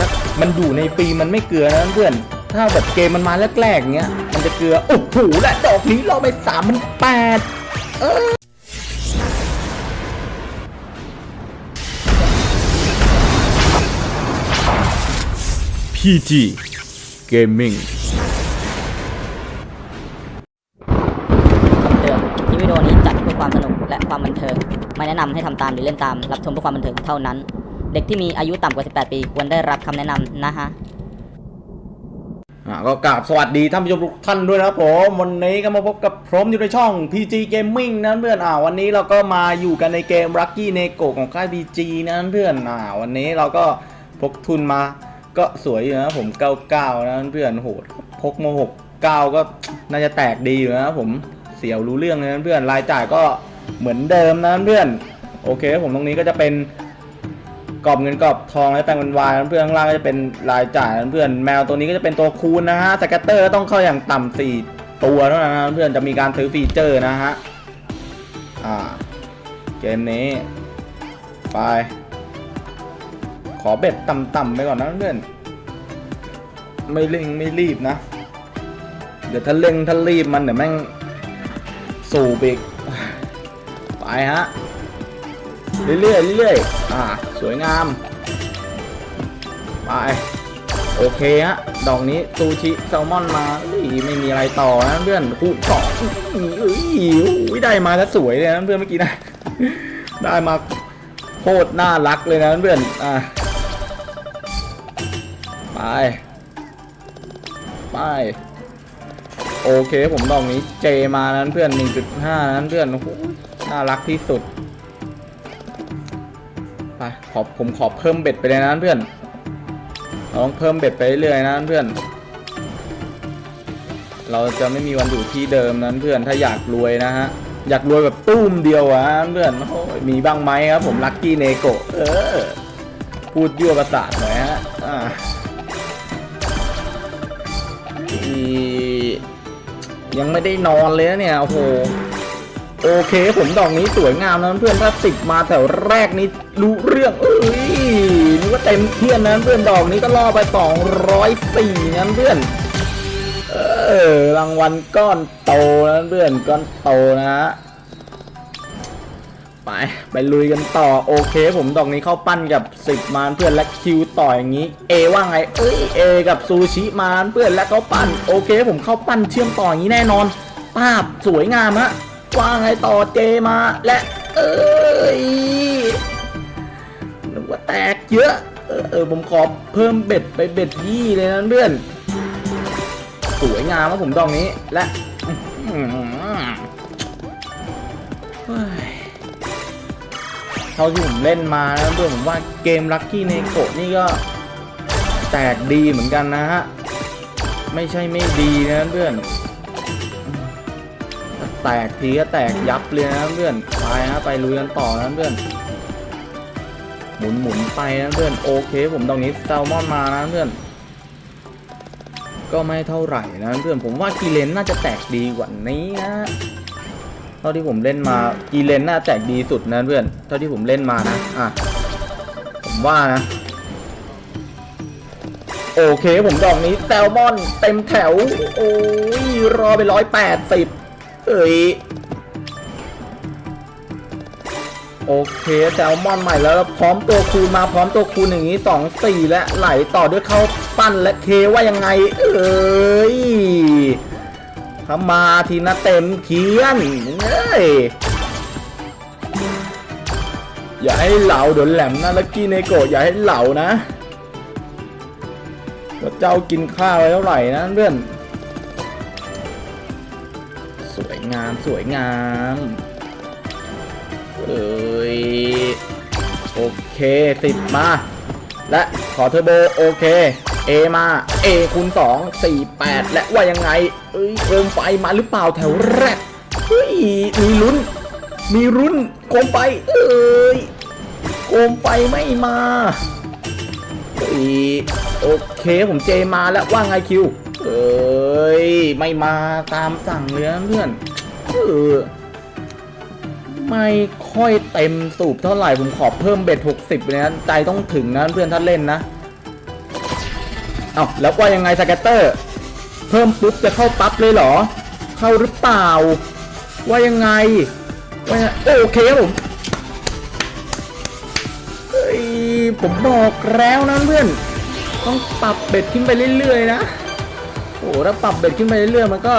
ถ้ามันอยู่ในฟรีมันไม่เกลือนะเพื่อนถ้าแบบเกมมันมาแรกๆเงี้ยมันจะเกลือโอ้โหและดอกนี้เราไปสามพันแปดเออ PG Gaming คำเตือนคลิปวิดีโอนี้จัดเพื่อความสนุกและความบันเทิง ไม่แนะนำให้ทำตามหรือเล่นตาม รับชมเพื่อความบันเทิงเท่านั้น เด็กที่มีอายุต่ำกว่า 18 ปี ควรได้รับคำแนะนำนะฮะอ่าก็กราบสวัสดีท่านผู้ชมทุกท่านด้วยนะครับผมวันนี้ก็มาพบกับผมอยู่ในช่อง PG Gaming นะเพื่อนอ่าวันนี้เราก็มาอยู่กันในเกม Lucky n e g o ของค่าย PG นะเพื่อนอ่าวันนี้เราก็พกทุนมาก็สวยอยู่นะผม 99 นะเพื่อนโหดพกมา69 ก็น่าจะแตกดีอยู่นะผมเสียวรู้เรื่องเลยนะเพื่อนรายจ่ายก็เหมือนเดิมนะเพื่อน โอเคผมตรงนี้ก็จะเป็น กรอบเงินกรอบทองและแปลงเป็นวายเพื่อนข้างล่างก็จะเป็นรายจ่ายเพื่อนแมวตัวนี้ก็จะเป็นตัวคูณนะฮะสแกตเตอร์ต้องเข้าอย่างต่ำสี่ตัวเท่านั้นนะเพื่อนจะมีการซื้อฟีเจอร์นะฮะอ่าเกมนี้ไป ขอเบ็ดต่ำๆไปก่อนนะเพื่อนไม่เร่งไม่รีบนะ เดี๋ยวถ้าเร่งถ้ารีบมันเดี๋ยวแม่งสูบอีกไปฮะ เรื่อยๆเรื่อยๆอ่า สวยงาม ไป โอเคฮะ ดอกนี้ซูชิแซลมอนมาอ้ยไม่มีอะไรต่อนะเพื่อนคูณสอเอ้ยอุ้ยได้มาแล้วสวยเลยนะเพื่อนเมื่อกี้นะ ได้มาโคตรน่ารักเลยนะเพื่อน อ่าไป ไป โอเคผมดอกนี้เจมานั้นเพื่อน 1.5 นั้นเพื่อนโอ้โหน่ารักที่สุด ไปขอผมขอเพิ่มเบ็ดไปเลยนะเพื่อนเราต้องเพิ่มเบ็ดไปเรื่อยนะเพื่อน เราจะไม่มีวันอยู่ที่เดิมนั้นเพื่อนถ้าอยากรวยนะฮะอยากรวยแบบตุ้มเดียวอะเพื่อนโอ้ยมีบ้างไหมครับผมลัคกี้เนโกเออพูดยั่วประสาทหน่อยฮะอ่ายังไม่ได้นอนเลยนะเนี่ยโอ้โห โอเคผมดอกนี้สวยงามนะเพื่อนถ้าติดมาแถวแรกนี้รู้เรื่องเอ้ยนึกว่าเต็มเที่ยนนะเพื่อนดอกนี้ก็ล่อไป 204นั้นเพื่อนเออรางวัลก้อนโตนะเพื่อนก้อนโตนะฮะไปไปลุยกันต่อโอเค ผมดอกนี้เข้าปั้นกับ10มานเพื่อนและคิวต่ออย่างนี้เอว่าไงเอ้ยเอกับซูชิมานเพื่อนและเขาปั้นโอเค ผมเข้าปั้นเชื่อมต่ออย่างนี้แน่นอนภาพสวยงามฮะ ว่าไงต่อเจมาและเอ้ยนึกว่าแตกเยอะเออเออผมขอเพิ่มเบ็ดไปเบ็ดยี่เลยนะเพื่อนสวยงามครับผมดอกนี้และเฮ้ยเท่าที่ผมเล่นมานะเพื่อนผมว่าเกมลัคกี้เนโกนี่ก็แตกดีเหมือนกันนะฮะ ไม่ใช่ไม่ดีนะเพื่อน แตกทีก็แตกยับเลยนะเพื่อนไปนะไปลุยกันต่อนะเพื่อน หมุนหมุนไปนะเพื่อนโอเคผมตรงนี้แซลมอนมานะเพื่อน ก็ไม่เท่าไหร่นะเพื่อนผมว่ากีเลนน่าจะแตกดีกว่านี้นะเท่าที่ผมเล่นมากีเลนน่าแตกดีสุดนะเพื่อนเท่าที่ผมเล่นมานะอะผมว่านะโอเคผมดอกนี้แซลมอนเต็มแถว โอ้ยรอไปร้อยแปดสิบ เอ้ยโอเคแซลมอนใหม่แล้วพร้อมตัวคูณมาพร้อมตัวคูณอย่างนี้สองสี่และไหลต่อด้วยเข้าปั้นและเคว่ายังไง เอ้ยถ้ามาทีนะเต็มเคียนเอ้ยอย่าให้เหลาเดี๋ยวแหลมนะลักกี้เนโกะอย่าให้เหลานะว่าเจ้ากินข้าวไว้เท่าไหร่นะเพื่อน วยงามสวยงามเอ้ยโอเคติดมา และขอเทอร์โบโอเค A มา A คูณ2 4 8และว่ายังไง เอ้ยโคมไฟมาหรือเปล่าแถวแรกเฮ้ยมีลุ้น มีรุ้นโคมไฟเอ้ยโคมไฟไม่มาอีโอเคผมเจมาแล้วว่าไงคิว เอ้ย ไม่มาตามสั่งเลยนะเพื่อนเออไม่ค่อยเต็มสูบเท่าไหร่ ผมขอเพิ่มเบ็ด 60เลยนะใจต้องถึงนะเพื่อนถ้าเล่นนะ เอาแล้วว่ายังไงสแกตเตอร์ เพิ่มปุ๊บจะเข้าปั๊บเลยเหรอ เข้าหรือเปล่า ว่ายังไงว่าโอเคครับผมเฮ้ยผมบอกแล้วนะเพื่อน ต้องปรับเบ็ดขึ้นไปเรื่อยๆนะ โอ้ถ้าปรับเบ็ดขึ้นไปเรื่อยๆมันก็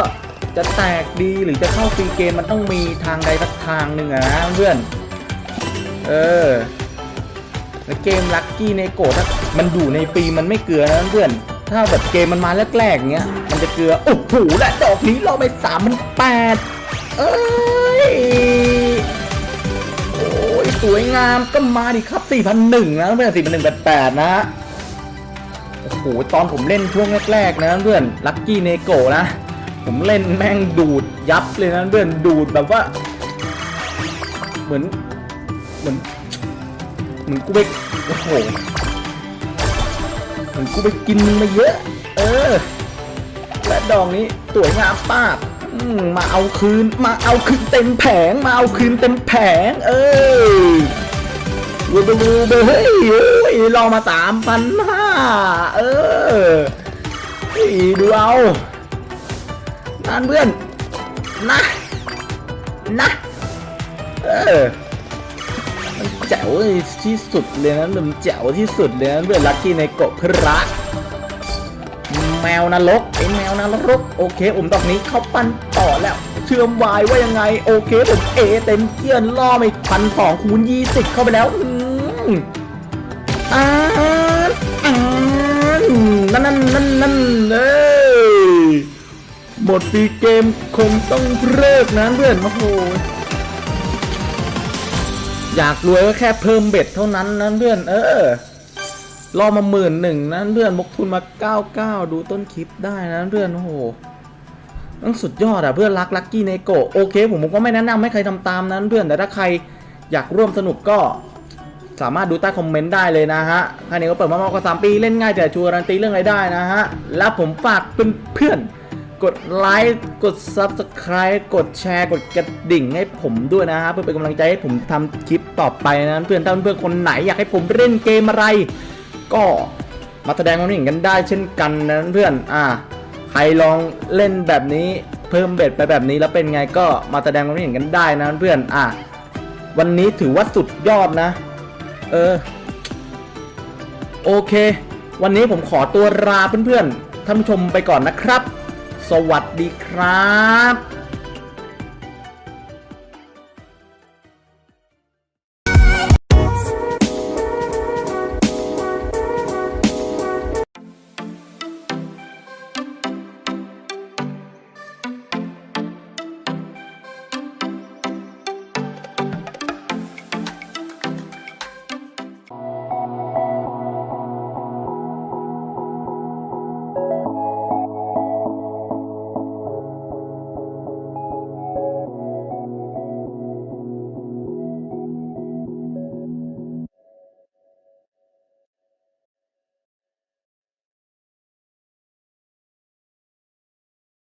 จะแตกดีหรือจะเข้าฟรีเกมมันต้องมีทางใดสักทางหนึ่งอะนะเพื่อน เออแล้วเกมลัคกี้ในโกถ้ามันอยู่ในฟรีมันไม่เกลือนะเพื่อน ถ้าแบบเกมมันมาแรกๆเงี้ย มันจะเกลือ โอ้โหและดอกนี้เราไปสามพันแปดเอ้ย โอ้ยสวยงามก็มาดิครับ 4,001นะเพื่อน4,188นะโอ้โหตอนผมเล่นช่วงแรกๆนะเพื่อนลัคกี้เนโกนะ ผมเล่นแม่งดูดยับเลยนะเพื่อนดูดแบบว่า เหมือน เหมือนเหมือนกูไปโอ้โหเหมือนกูไปกินมาเยอะ เออ และดอกนี้สวยงามป้ากมาเอาคืน มาเอาคืนเต็มแผง มาเอาคืนเต็มแผง เออ วูบูบเฮ้ยโอ้ยรอมาสามพันห้าเออดูเอานั่นเพื่อนนะนะเออมันแจ๋วที่สุดเลยนะมันแจ๋วที่สุดเลยนะเพื่อนลัคกี้ในกบพระแมวนรกไอ้แมวนรกโอเคผมดอกนี้เขาปั้นต่อแล้วเชื่อมวายว่ายังไง โอเคผมเอเต็มเกียนล่อไปพันสองคูณยี่สิบเข้าไปแล้ว อ่านอ่านนั่นนั่นนั่นนั่นเอ้ยหมดปีเกมคงต้องเลิกนะเพื่อนโอ้โหอยากรวยก็แค่เพิ่มเบ็ดเท่านั้นนะเพื่อน เออรอมาหมื่นหนึ่งนะเพื่อนบกทุนมา99ดูต้นคลิปได้นะเพื่อนโอ้โหต้องสุดยอดอะเพื่อนรักลักกี้เนโกโอเคผมผมก็ไม่แนะนำให้ใครทำตามนั้นเพื่อนแต่ถ้าใครอยากร่วมสนุกก็ สามารถดูใต้คอมเมนต์ได้เลยนะฮะค่านี้ก็เปิดมามากกว่า3ปีเล่นง่ายแต่ชัวร์รันตีเรื่องรายได้นะฮะ และผมฝากเพื่อนๆกดไลค์กด Subscribe กดแชร์กดกระดิ่งให้ผมด้วยนะฮะเพื่อเป็นกำลังใจให้ผมทำคลิปต่อไปนะเพื่อนถ้าเพื่อนๆคนไหนอยากให้ผมเล่นเกมอะไร ก็มาแสดงความเห็นกันได้เช่นกันนะเพื่อนอ่าใครลองเล่นแบบนี้เพิ่มเบ็ดไปแบบนี้แล้วเป็นไงก็มาแสดงความเห็นกันได้นะเพื่อนอ่าวันนี้ถือว่าสุดยอดนะ เออ โอเค วันนี้ผมขอตัวลาเพื่อนๆท่านผู้ชมไปก่อนนะครับ สวัสดีครับ